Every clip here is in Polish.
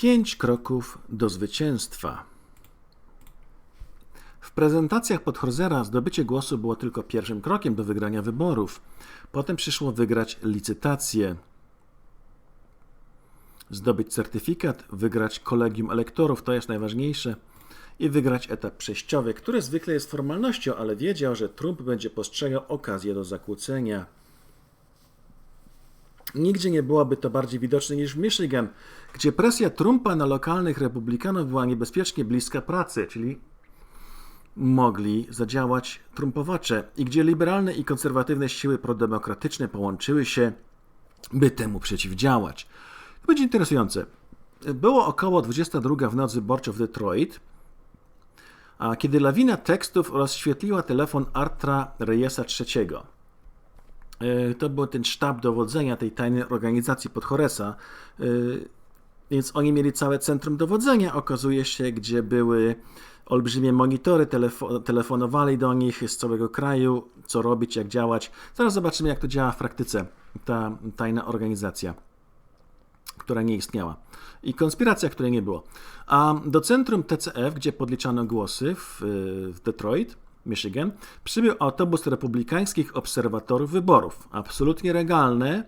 Pięć kroków do zwycięstwa. W prezentacjach Podhorzera zdobycie głosu było tylko pierwszym krokiem do wygrania wyborów. Potem przyszło wygrać licytację, zdobyć certyfikat, wygrać kolegium elektorów, to jest najważniejsze, i wygrać etap przejściowy, który zwykle jest formalnością, ale wiedział, że Trump będzie postrzegał okazję do zakłócenia. Nigdzie nie byłoby to bardziej widoczne niż w Michigan, gdzie presja Trumpa na lokalnych republikanów była niebezpiecznie bliska pracy, czyli mogli zadziałać trumpowacze i gdzie liberalne i konserwatywne siły prodemokratyczne połączyły się, by temu przeciwdziałać. To będzie interesujące. Było około 22 w nocy wyborczo w Detroit, a kiedy lawina tekstów rozświetliła telefon Artra Reyesa III. E, to był ten sztab dowodzenia tej tajnej organizacji pod Horesa. E, więc oni mieli całe centrum dowodzenia, okazuje się, gdzie były olbrzymie monitory, telefo telefonowali do nich z całego kraju, co robić, jak działać. Zaraz zobaczymy, jak to działa w praktyce, ta tajna organizacja, która nie istniała. I konspiracja, której nie było. A do centrum TCF, gdzie podliczano głosy w, w Detroit, Michigan, przybył autobus republikańskich obserwatorów wyborów. Absolutnie legalne.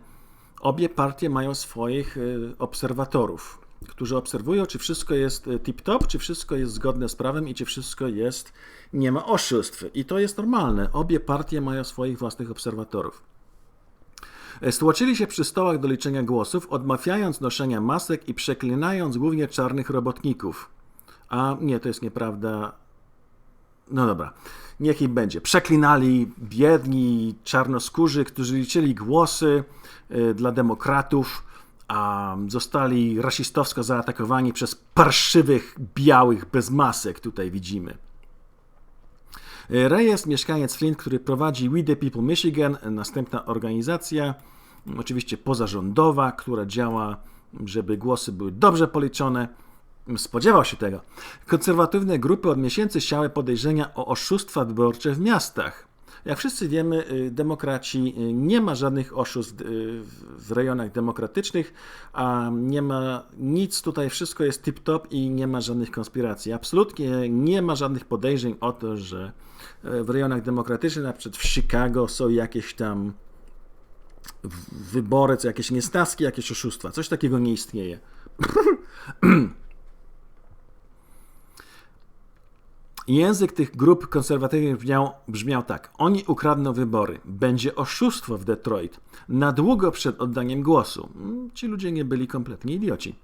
Obie partie mają swoich y, obserwatorów którzy obserwują, czy wszystko jest e, tip-top, czy wszystko jest zgodne z prawem i czy wszystko jest, nie ma oszustw. I to jest normalne. Obie partie mają swoich własnych obserwatorów. E, stłoczyli się przy stołach do liczenia głosów, odmawiając noszenia masek i przeklinając głównie czarnych robotników. A nie, to jest nieprawda. No dobra, niech im będzie. Przeklinali biedni czarnoskórzy, którzy liczyli głosy e, dla demokratów a zostali rasistowsko zaatakowani przez parszywych, białych, bez masek, tutaj widzimy. Reyes, mieszkaniec Flint, który prowadzi We the People Michigan, następna organizacja, oczywiście pozarządowa, która działa, żeby głosy były dobrze policzone. Spodziewał się tego. Konserwatywne grupy od miesięcy siały podejrzenia o oszustwa wyborcze w miastach. Jak wszyscy wiemy, y, demokraci y, nie ma żadnych oszustw y, w rejonach demokratycznych, a nie ma nic tutaj, wszystko jest tip-top i nie ma żadnych konspiracji. Absolutnie nie ma żadnych podejrzeń o to, że w rejonach demokratycznych, na przykład w Chicago, są jakieś tam wybory, co jakieś niestaski, jakieś oszustwa. Coś takiego nie istnieje. Język tych grup konserwatywnych brzmiał, brzmiał tak. Oni ukradną wybory. Będzie oszustwo w Detroit. Na długo przed oddaniem głosu. Mm, ci ludzie nie byli kompletnie idioci.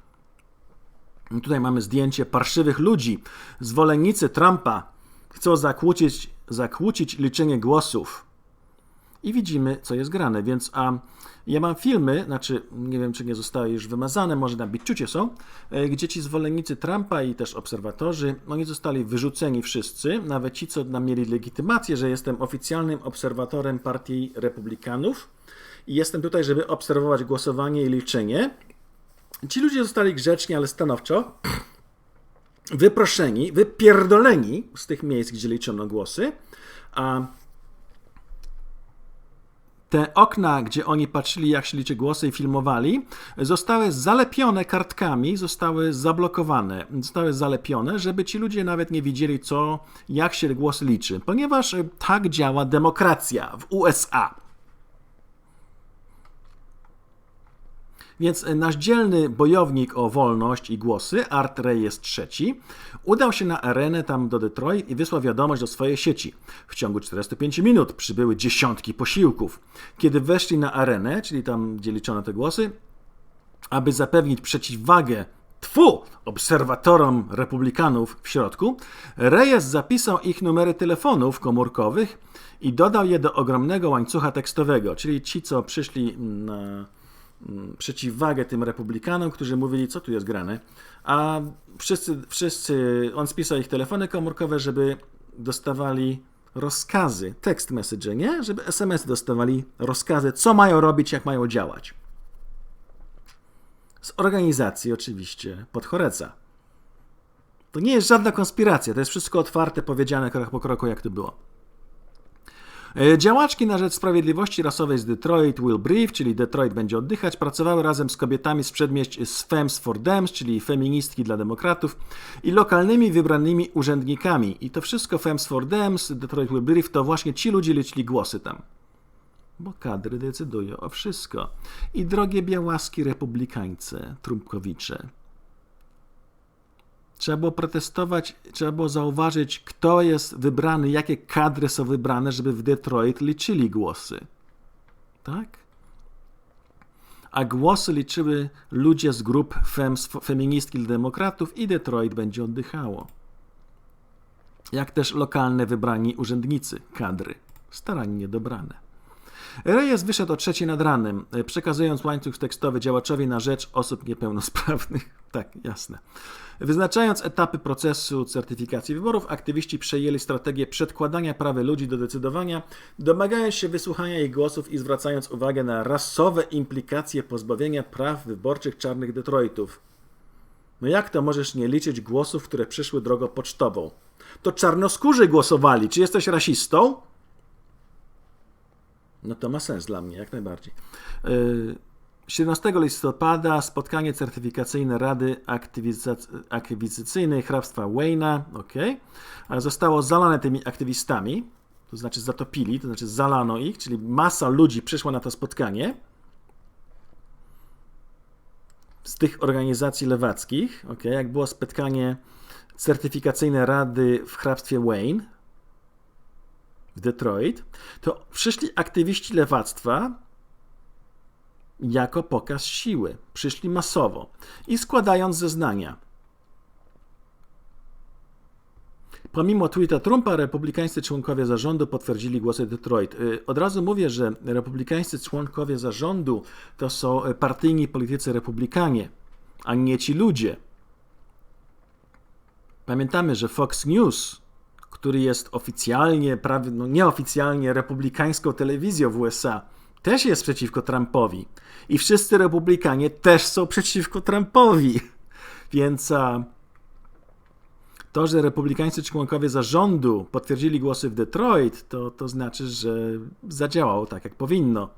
Tutaj mamy zdjęcie parszywych ludzi. Zwolennicy Trumpa chcą zakłócić, zakłócić liczenie głosów i widzimy, co jest grane. Więc a ja mam filmy, znaczy nie wiem, czy nie zostały już wymazane, może na Biczucie są, e, gdzie ci zwolennicy Trumpa i też obserwatorzy, oni zostali wyrzuceni wszyscy, nawet ci, co mieli legitymację, że jestem oficjalnym obserwatorem partii republikanów i jestem tutaj, żeby obserwować głosowanie i liczenie. Ci ludzie zostali grzeczni, ale stanowczo wyproszeni, wypierdoleni z tych miejsc, gdzie liczono głosy, a te okna, gdzie oni patrzyli, jak się liczy głosy i filmowali, zostały zalepione kartkami, zostały zablokowane, zostały zalepione, żeby ci ludzie nawet nie widzieli, co, jak się głos liczy, ponieważ tak działa demokracja w USA. Więc nasz dzielny bojownik o wolność i głosy, Art Reyes III, udał się na arenę tam do Detroit i wysłał wiadomość do swojej sieci. W ciągu 45 minut przybyły dziesiątki posiłków. Kiedy weszli na arenę, czyli tam, gdzie liczono te głosy, aby zapewnić przeciwwagę tfu, obserwatorom republikanów w środku, Reyes zapisał ich numery telefonów komórkowych i dodał je do ogromnego łańcucha tekstowego, czyli ci, co przyszli na Mm, przeciwwagę tym republikanom, którzy mówili, co tu jest grane, a wszyscy, wszyscy on spisał ich telefony komórkowe, żeby dostawali rozkazy, text message, nie? Żeby SMS dostawali rozkazy, co mają robić, jak mają działać. Z organizacji oczywiście Podchoreca. To nie jest żadna konspiracja, to jest wszystko otwarte, powiedziane krok po kroku, jak to było. E, Działaczki na rzecz sprawiedliwości rasowej z Detroit Will Brief, czyli Detroit będzie oddychać, pracowały razem z kobietami z przedmieść z Fems for Dems, czyli feministki dla demokratów i lokalnymi wybranymi urzędnikami. I to wszystko Fems for Dems, Detroit Will Brief, to właśnie ci ludzie liczyli głosy tam. Bo kadry decydują o wszystko. I drogie białaski republikańce, Trumpkowicze, Trzeba było protestować, trzeba było zauważyć, kto jest wybrany, jakie kadry są wybrane, żeby w Detroit liczyli głosy. Tak? A głosy liczyły ludzie z grup fems, feministki demokratów i Detroit będzie oddychało. Jak też lokalne wybrani urzędnicy, kadry, starannie dobrane. Reyes wyszedł o trzeciej nad ranem, przekazując łańcuch tekstowy działaczowi na rzecz osób niepełnosprawnych. tak, jasne. Wyznaczając etapy procesu certyfikacji wyborów, aktywiści przejęli strategię przedkładania prawy ludzi do decydowania, domagając się wysłuchania ich głosów i zwracając uwagę na rasowe implikacje pozbawienia praw wyborczych czarnych Detroitów. No jak to możesz nie liczyć głosów, które przyszły drogą pocztową? To czarnoskórzy głosowali. Czy jesteś rasistą? No to ma sens dla mnie, jak najbardziej. Yy, 17 listopada spotkanie certyfikacyjne Rady Akwizycyjnej Hrabstwa Wayne'a okay, zostało zalane tymi aktywistami, to znaczy zatopili, to znaczy zalano ich, czyli masa ludzi przyszła na to spotkanie z tych organizacji lewackich. Okay, jak było spotkanie certyfikacyjne Rady w hrabstwie Wayne w Detroit, to przyszli aktywiści lewactwa jako pokaz siły. Przyszli masowo i składając zeznania. Pomimo tweeta Trumpa, republikańscy członkowie zarządu potwierdzili głosy Detroit. Y, od razu mówię, że republikańscy członkowie zarządu to są partyjni politycy republikanie, a nie ci ludzie. Pamiętamy, że Fox News, który jest oficjalnie, prawie, no nieoficjalnie republikańską telewizją w USA, też jest przeciwko Trumpowi. I wszyscy republikanie też są przeciwko Trumpowi. Więc to, że republikańscy członkowie zarządu potwierdzili głosy w Detroit, to, to znaczy, że zadziałało tak, jak powinno.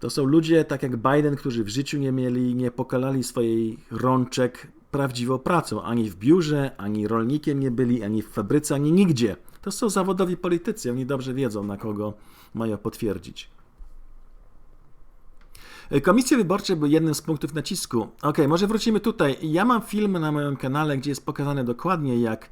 To są ludzie, tak jak Biden, którzy w życiu nie mieli, nie pokalali swoich rączek prawdziwą pracą. Ani w biurze, ani rolnikiem nie byli, ani w fabryce, ani nigdzie. To są zawodowi politycy, oni dobrze wiedzą, na kogo mają potwierdzić. Komisje wyborcze były jednym z punktów nacisku. Ok, może wrócimy tutaj. Ja mam film na moim kanale, gdzie jest pokazane dokładnie, jak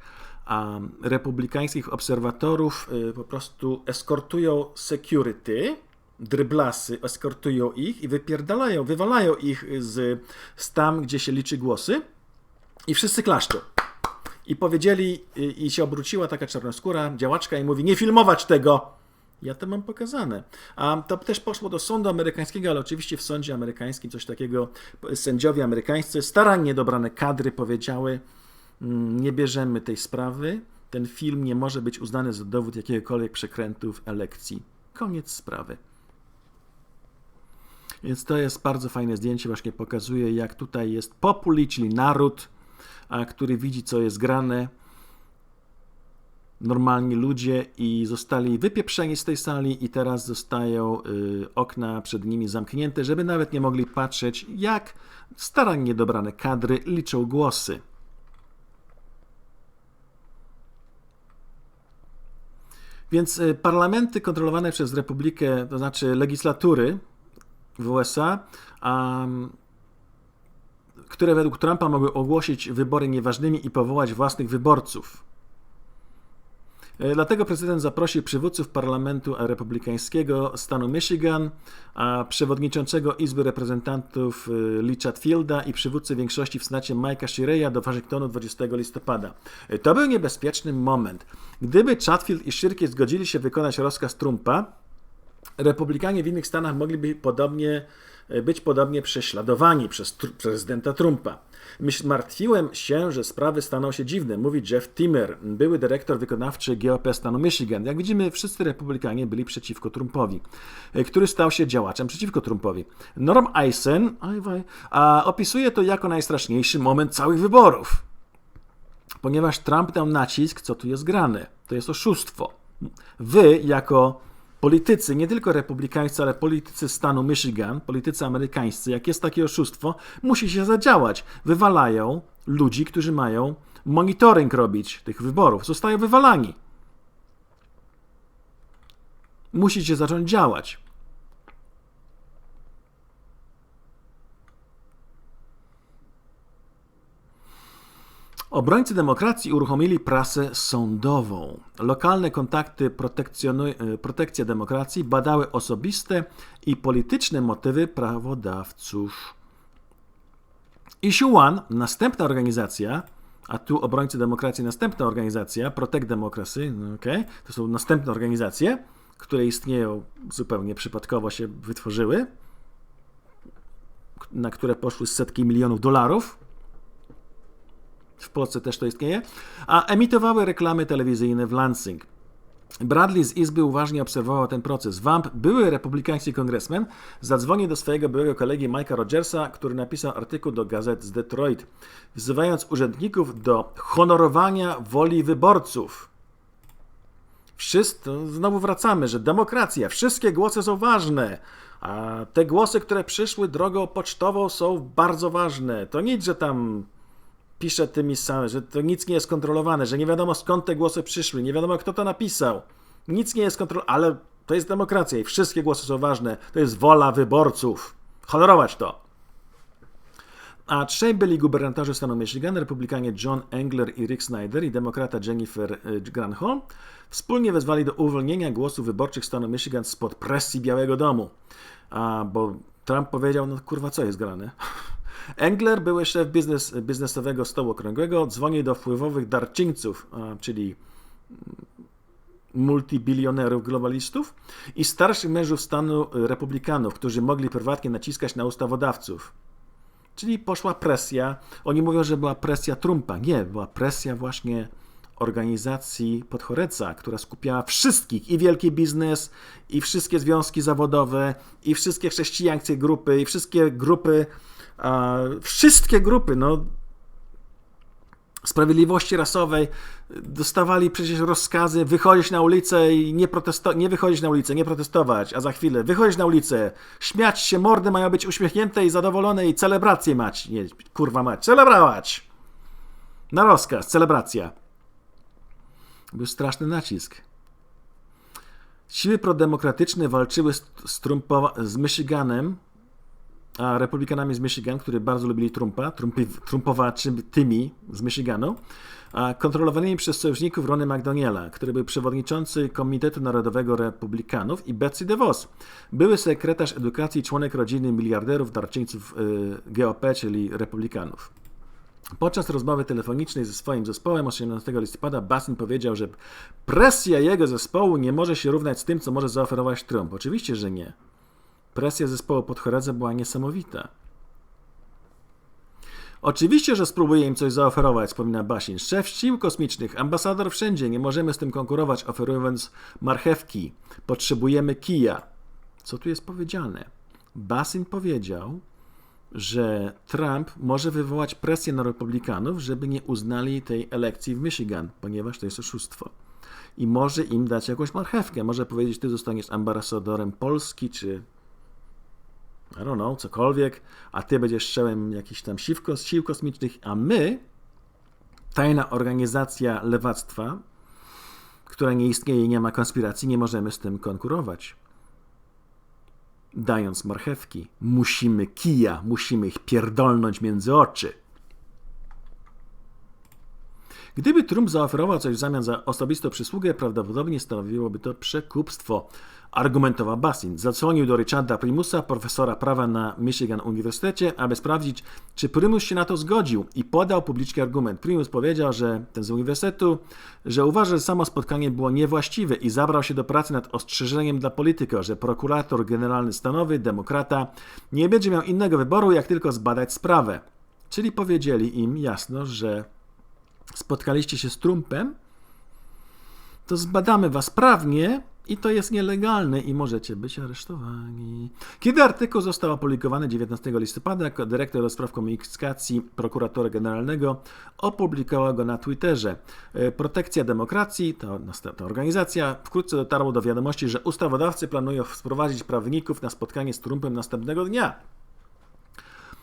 um, republikańskich obserwatorów y, po prostu eskortują security, dryblasy eskortują ich i wypierdalają, wywalają ich z, z tam, gdzie się liczy głosy i wszyscy klaszczą. I powiedzieli, i, i się obróciła taka czarnoskóra działaczka i mówi, nie filmować tego! Ja to mam pokazane. A to też poszło do sądu amerykańskiego, ale oczywiście w sądzie amerykańskim coś takiego sędziowie amerykańscy, starannie dobrane kadry powiedziały, mm, nie bierzemy tej sprawy, ten film nie może być uznany za dowód jakiegokolwiek przekrętu w elekcji. Koniec sprawy. Więc to jest bardzo fajne zdjęcie, właśnie pokazuje, jak tutaj jest populi, czyli naród, który widzi, co jest grane, normalni ludzie i zostali wypieprzeni z tej sali i teraz zostają y, okna przed nimi zamknięte, żeby nawet nie mogli patrzeć, jak starannie dobrane kadry liczą głosy. Więc y, parlamenty kontrolowane przez Republikę, to znaczy legislatury w USA, um, które według Trumpa mogły ogłosić wybory nieważnymi i powołać własnych wyborców. E, dlatego prezydent zaprosił przywódców parlamentu republikańskiego stanu Michigan, a przewodniczącego Izby Reprezentantów e, Lee Chatfielda i przywódcę większości w Senacie Mike'a Shireya do Waszyngtonu 20 listopada. E, to był niebezpieczny moment. Gdyby Chatfield i Shirky zgodzili się wykonać rozkaz Trumpa, republikanie w innych stanach mogliby podobnie być podobnie prześladowani przez prezydenta Trumpa. Myśl, martwiłem się, że sprawy staną się dziwne, mówi Jeff Timmer, były dyrektor wykonawczy GOP stanu Michigan. Jak widzimy, wszyscy republikanie byli przeciwko Trumpowi, e, który stał się działaczem przeciwko Trumpowi. Norm Eisen a, opisuje to jako najstraszniejszy moment całych wyborów, ponieważ Trump dał nacisk, co tu jest grane. To jest oszustwo. Wy, jako politycy, nie tylko republikańscy, ale politycy stanu Michigan, politycy amerykańscy, jak jest takie oszustwo, musicie zadziałać. Wywalają ludzi, którzy mają monitoring robić tych wyborów. Zostają wywalani. Musicie zacząć działać. Obrońcy demokracji uruchomili prasę sądową. Lokalne kontakty protekcjonu- protekcja demokracji badały osobiste i polityczne motywy prawodawców. Issue One, następna organizacja, a tu obrońcy demokracji, następna organizacja, Protect Democracy, no okay, to są następne organizacje, które istnieją zupełnie przypadkowo się wytworzyły, na które poszły setki milionów dolarów. W Polsce też to istnieje, a emitowały reklamy telewizyjne w Lansing. Bradley z Izby uważnie obserwował ten proces. Vamp, były republikański kongresmen, zadzwonił do swojego byłego kolegi Mike'a Rogersa, który napisał artykuł do gazet z Detroit, wzywając urzędników do honorowania woli wyborców. Wszyscy, znowu wracamy, że demokracja, wszystkie głosy są ważne, a te głosy, które przyszły drogą pocztową są bardzo ważne. To nic, że tam pisze tymi samymi, że to nic nie jest kontrolowane, że nie wiadomo skąd te głosy przyszły, nie wiadomo kto to napisał. Nic nie jest kontrolowane, ale to jest demokracja i wszystkie głosy są ważne. To jest wola wyborców. Honorować to. A trzej byli gubernatorzy stanu Michigan, republikanie John Engler i Rick Snyder i demokrata Jennifer y, Granholm, wspólnie wezwali do uwolnienia głosów wyborczych stanu Michigan spod presji Białego Domu. A, bo Trump powiedział, no kurwa, co jest grane? Engler, były szef biznes, biznesowego stołu okrągłego, dzwoni do wpływowych darczyńców, a, czyli multibilionerów globalistów i starszych mężów stanu republikanów, którzy mogli prywatnie naciskać na ustawodawców. Czyli poszła presja. Oni mówią, że była presja Trumpa. Nie, była presja właśnie organizacji Podchoreca, która skupiała wszystkich, i wielki biznes, i wszystkie związki zawodowe, i wszystkie chrześcijańskie grupy, i wszystkie grupy, a, wszystkie grupy, no, sprawiedliwości rasowej dostawali przecież rozkazy wychodzić na ulicę i nie, protesto- nie wychodzić na ulicę, nie protestować, a za chwilę wychodzić na ulicę, śmiać się, mordy mają być uśmiechnięte i zadowolone i celebracje mać, nie, kurwa mać, celebrować. Na rozkaz, celebracja. Był straszny nacisk. Siły prodemokratyczne walczyły z, z Michiganem, a republikanami z Michigan, którzy bardzo lubili Trumpa, Trumpy, Trumpowaczy tymi z Michiganu, a kontrolowanymi przez sojuszników Rony McDaniela, który był przewodniczący Komitetu Narodowego Republikanów i Betsy DeVos, były sekretarz edukacji i członek rodziny miliarderów darczyńców y, GOP, czyli republikanów. Podczas rozmowy telefonicznej ze swoim zespołem 18 listopada Basin powiedział, że presja jego zespołu nie może się równać z tym, co może zaoferować Trump. Oczywiście, że nie. Presja zespołu Podchoredza była niesamowita. Oczywiście, że spróbuję im coś zaoferować, wspomina Basin. Szef sił kosmicznych, ambasador wszędzie, nie możemy z tym konkurować, oferując marchewki. Potrzebujemy kija. Co tu jest powiedziane? Basin powiedział, że Trump może wywołać presję na republikanów, żeby nie uznali tej elekcji w Michigan, ponieważ to jest oszustwo. I może im dać jakąś marchewkę. Może powiedzieć, ty zostaniesz ambasadorem Polski, czy I don't know, cokolwiek, a ty będziesz strzałem jakichś tam sił, sił kosmicznych, a my, tajna organizacja lewactwa, która nie istnieje nie ma konspiracji, nie możemy z tym konkurować. Dając marchewki, musimy kija, musimy ich pierdolnąć między oczy. Gdyby Trump zaoferował coś w zamian za osobistą przysługę, prawdopodobnie stanowiłoby to przekupstwo, argumentował Basin. Zadzwonił do Richarda Primusa, profesora prawa na Michigan Uniwersytecie, aby sprawdzić, czy Primus się na to zgodził i podał publiczny argument. Primus powiedział, że ten z uniwersytetu, że uważa, że samo spotkanie było niewłaściwe i zabrał się do pracy nad ostrzeżeniem dla polityka, że prokurator generalny stanowy, demokrata, nie będzie miał innego wyboru, jak tylko zbadać sprawę. Czyli powiedzieli im jasno, że spotkaliście się z Trumpem, to zbadamy was prawnie i to jest nielegalne i możecie być aresztowani. Kiedy artykuł został opublikowany 19 listopada, jako dyrektor do spraw komunikacji prokuratora generalnego opublikowała go na Twitterze. E, Protekcja Demokracji, to następna organizacja, wkrótce dotarło do wiadomości, że ustawodawcy planują wprowadzić prawników na spotkanie z Trumpem następnego dnia.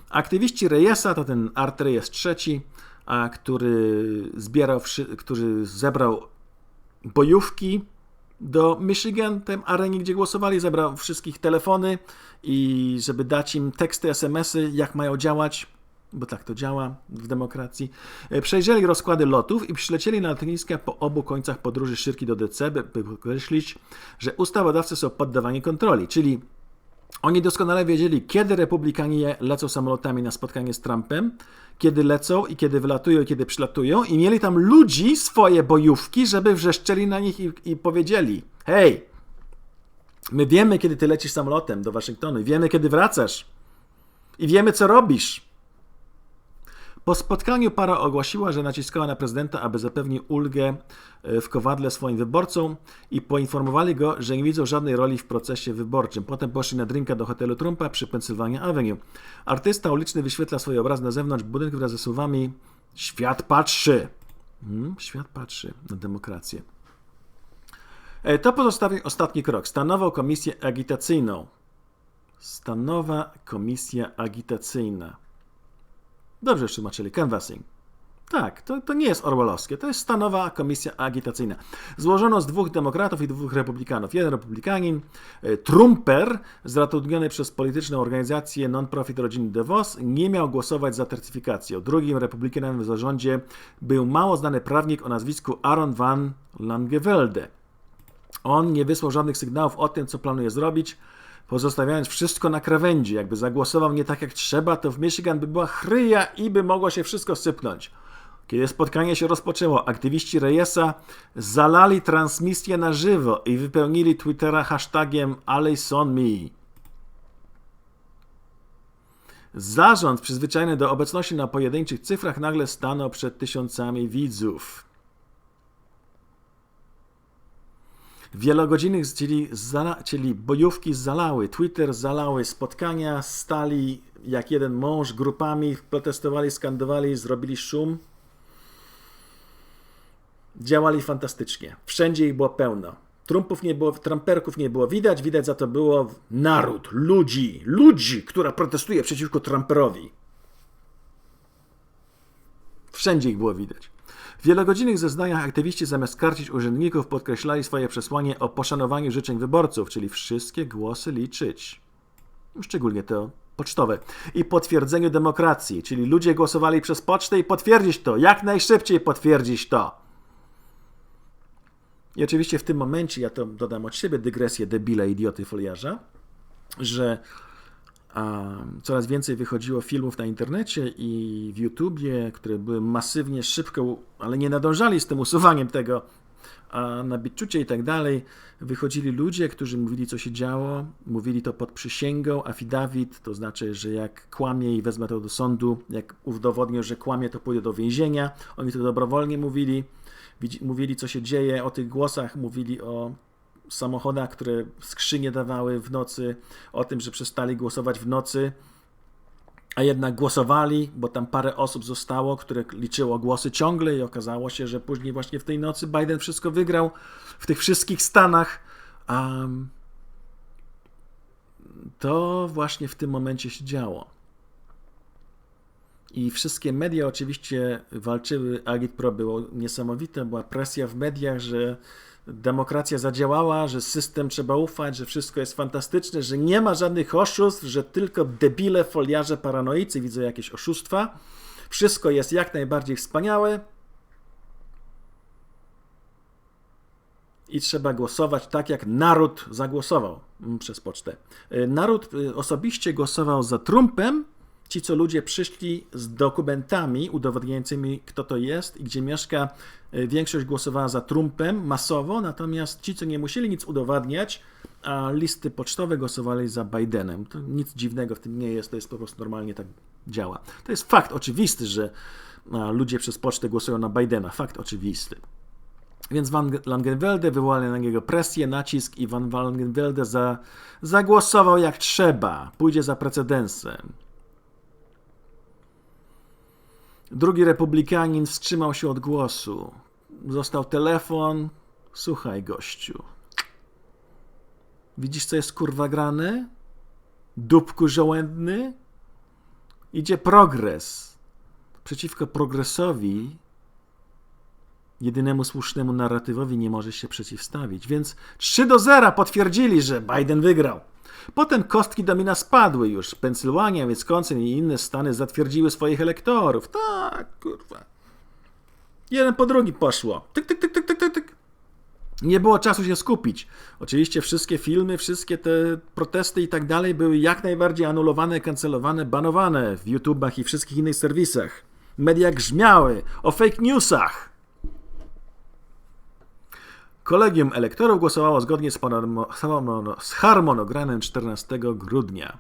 Aktywiści Reyesa, to ten Art Reyes III, a który zbierał, który zebrał bojówki do Michigan, tej arenie, gdzie głosowali, zebrał wszystkich telefony i żeby dać im teksty, smsy, jak mają działać, bo tak to działa w demokracji. E, Przejrzeli rozkłady lotów i przylecieli na lotniska po obu końcach podróży Szyrki do DC, by by podkreślić, że ustawodawcy są poddawani kontroli, czyli oni doskonale wiedzieli, kiedy republikanie lecą samolotami na spotkanie z Trumpem, kiedy lecą i kiedy wylatują i kiedy przylatują i mieli tam ludzi, swoje bojówki, żeby wrzeszczeli na nich i, i powiedzieli hej, my wiemy, kiedy ty lecisz samolotem do Waszyngtonu i wiemy, kiedy wracasz i wiemy, co robisz. Po spotkaniu para ogłosiła, że naciskała na prezydenta, aby zapewnił ulgę e, w kowadle swoim wyborcom i poinformowali go, że nie widzą żadnej roli w procesie wyborczym. Potem poszli na drinka do hotelu Trumpa przy Pennsylvania Avenue. Artysta uliczny wyświetla swoje obrazy na zewnątrz budynku wraz ze słowami Świat patrzy. Hmm, świat patrzy na demokrację. E, To pozostawił ostatni krok. Stanował komisję agitacyjną. Stanowa komisja agitacyjna. Dobrze tłumaczyli, canvassing. Tak, to, to nie jest orwellowskie, to jest stanowa komisja agitacyjna. Złożono z dwóch demokratów i dwóch republikanów. Jeden republikanin, e, Trumper, zatrudniony przez polityczną organizację non-profit rodziny DeVos, nie miał głosować za certyfikacją. Drugim republikanem w zarządzie był mało znany prawnik o nazwisku Aaron Van Langevelde. On nie wysłał żadnych sygnałów o tym, co planuje zrobić, pozostawiając wszystko na krawędzi. Jakby zagłosował nie tak jak trzeba, to w Michigan by była chryja i by mogło się wszystko sypnąć. Kiedy spotkanie się rozpoczęło, aktywiści Reyesa zalali transmisję na żywo i wypełnili Twittera hashtagiem AllisonMe. Zarząd przyzwyczajony do obecności na pojedynczych cyfrach nagle stanął przed tysiącami widzów. Wielogodzinnych, czyli, zala, czyli bojówki zalały, Twitter zalały, spotkania stali jak jeden mąż grupami, protestowali, skandowali, zrobili szum. Działali fantastycznie. Wszędzie ich było pełno. Trumpów nie było, Trumperków nie było widać, widać za to było naród, ludzi, ludzi, która protestuje przeciwko Trumperowi. Wszędzie ich było widać. W wielogodzinnych zeznaniach aktywiści zamiast karcić urzędników podkreślali swoje przesłanie o poszanowaniu życzeń wyborców, czyli wszystkie głosy liczyć. Szczególnie te pocztowe. I potwierdzeniu demokracji, czyli ludzie głosowali przez pocztę i potwierdzić to, jak najszybciej potwierdzić to. I oczywiście w tym momencie, ja to dodam od siebie, dygresję debila, idioty, foliarza, że coraz więcej wychodziło filmów na internecie i w YouTubie, które były masywnie szybko, ale nie nadążali z tym usuwaniem tego na Bitczucie i tak dalej. Wychodzili ludzie, którzy mówili, co się działo, mówili to pod przysięgą, affidavit, to znaczy, że jak kłamie i wezmę to do sądu, jak udowodnię, że kłamie, to pójdę do więzienia. Oni to dobrowolnie mówili, mówili, co się dzieje, o tych głosach, mówili o samochodach, które skrzynie dawały w nocy, o tym, że przestali głosować w nocy, a jednak głosowali, bo tam parę osób zostało, które liczyło głosy ciągle i okazało się, że później właśnie w tej nocy Biden wszystko wygrał w tych wszystkich stanach. Um, to właśnie w tym momencie się działo. I wszystkie media oczywiście walczyły, Agitpro było niesamowite, była presja w mediach, że demokracja zadziałała, że system trzeba ufać, że wszystko jest fantastyczne, że nie ma żadnych oszustw, że tylko debile, foliarze, paranoicy widzą jakieś oszustwa. Wszystko jest jak najbardziej wspaniałe. I trzeba głosować tak, jak naród zagłosował przez pocztę. Y, Naród y, osobiście głosował za Trumpem, ci, co ludzie przyszli z dokumentami udowodniającymi, kto to jest i gdzie mieszka, y, większość głosowała za Trumpem masowo, natomiast ci, co nie musieli nic udowadniać, a listy pocztowe głosowali za Bidenem. To nic dziwnego w tym nie jest, to jest po prostu normalnie tak działa. To jest fakt oczywisty, że ludzie przez pocztę głosują na Bidena, fakt oczywisty. Więc Van Langenwelde wywołali na niego presję, nacisk i Van Langenwelde za, zagłosował jak trzeba. Pójdzie za precedensem. Drugi republikanin wstrzymał się od głosu. Został telefon. Słuchaj, gościu. Widzisz, co jest kurwa grane? Dupku żołędny? Idzie progres. Przeciwko progresowi jedynemu słusznemu narratywowi nie może się przeciwstawić. Więc 3 do 0 potwierdzili, że Biden wygrał. Potem kostki domina spadły już. Pensylwania, Wisconsin i inne stany zatwierdziły swoich elektorów. Tak, kurwa. Jeden po drugi poszło. Tyk, tyk, tyk, tyk, tyk, tyk. Nie było czasu się skupić. Oczywiście wszystkie filmy, wszystkie te protesty i tak dalej były jak najbardziej anulowane, kancelowane, banowane w YouTubach i wszystkich innych serwisach. Media grzmiały o fake newsach. Kolegium elektorów głosowało zgodnie z, harmonogramem 14 grudnia.